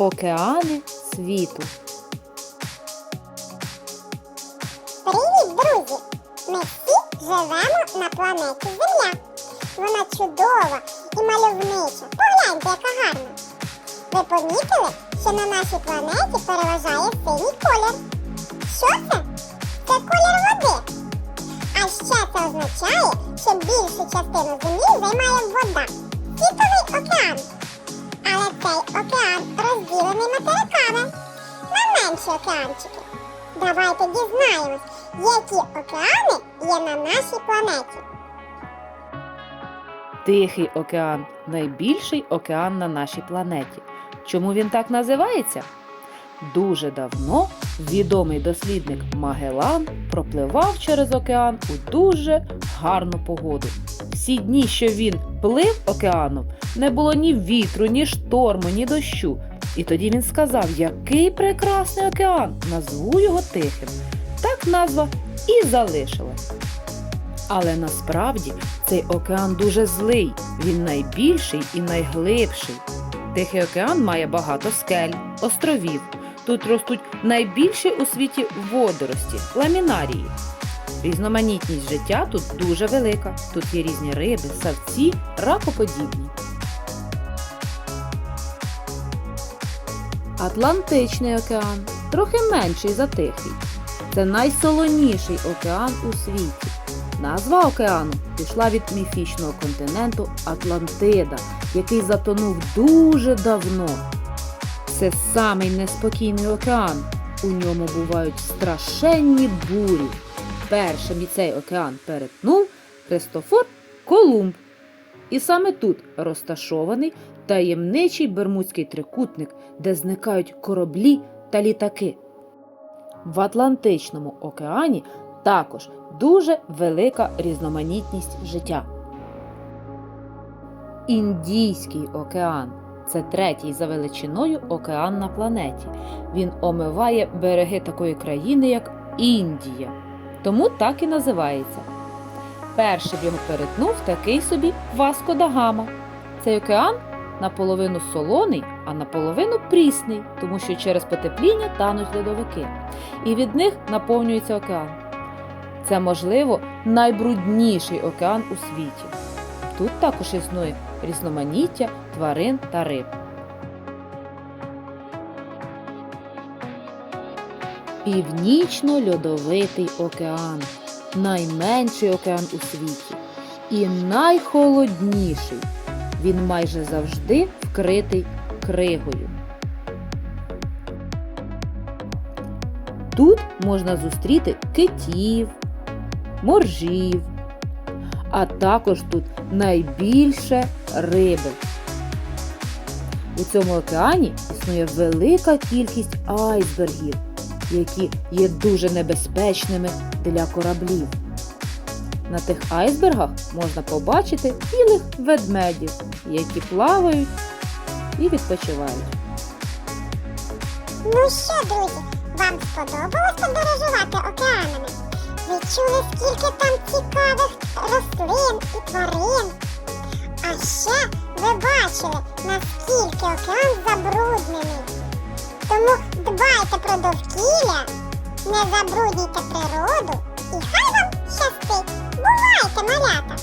Океани світу. Привіт, друзі! Ми всі живемо на планеті Земля. Вона чудова і мальовнича. Погляньте, яка гарна. Ви помітили, що на нашій планеті переважає синій колір. Що це? Це колір води. А ще це означає, що більшу частину землі займає вода. Світовий океан. Але цей океан розділений материками на менші океанчики. Давайте дізнаємось, які океани є на нашій планеті. Тихий океан найбільший океан на нашій планеті. Чому він так називається? Дуже давно відомий дослідник Магелан пропливав через океан у дуже гарну погоду. Всі дні, що він плив океаном, не було ні вітру, ні шторму, ні дощу. І тоді він сказав, який прекрасний океан, назву його тихим. Так назва і залишилась. Але насправді цей океан дуже злий, він найбільший і найглибший. Тихий океан має багато скель, островів. Тут ростуть найбільші у світі водорості, ламінарії. Різноманітність життя тут дуже велика. Тут є різні риби, савці, ракоподібні. Атлантичний океан трохи менший за Тихий. Це найсолоніший океан у світі. Назва океану пішла від міфічного континенту Атлантида, який затонув дуже давно. Це самий неспокійний океан. У ньому бувають страшенні бурі. Першим і цей океан перетнув Христофор Колумб. І саме тут розташований таємничий Бермудський трикутник, де зникають кораблі та літаки. В Атлантичному океані також дуже велика різноманітність життя. Індійський океан це третій за величиною океан на планеті. Він омиває береги такої країни, як Індія. Тому так і називається. Першим його перетнув такий собі Васко да Гама. Цей океан наполовину солоний, а наполовину прісний, тому що через потепління тануть льодовики, і від них наповнюється океан. Це, можливо, найбрудніший океан у світі. Тут також існує різноманіття тварин та риб. Північно-льодовитий океан найменший океан у світі і найхолодніший. Він майже завжди вкритий кригою. Тут можна зустріти китів, моржів, а також тут найбільше риби. У цьому океані існує велика кількість айсбергів, які є дуже небезпечними для кораблів. На тих айсбергах можна побачити білих ведмедів, які плавають і відпочивають. Ну що, друзі, вам сподобалось подорожувати океанами? Ви чули, скільки там цікавих рослин і тварин? А ще ви бачили, наскільки океан забруднений. Тому дбайте про довкілля, не забруднюйте природу і хай вам щастить. camarada.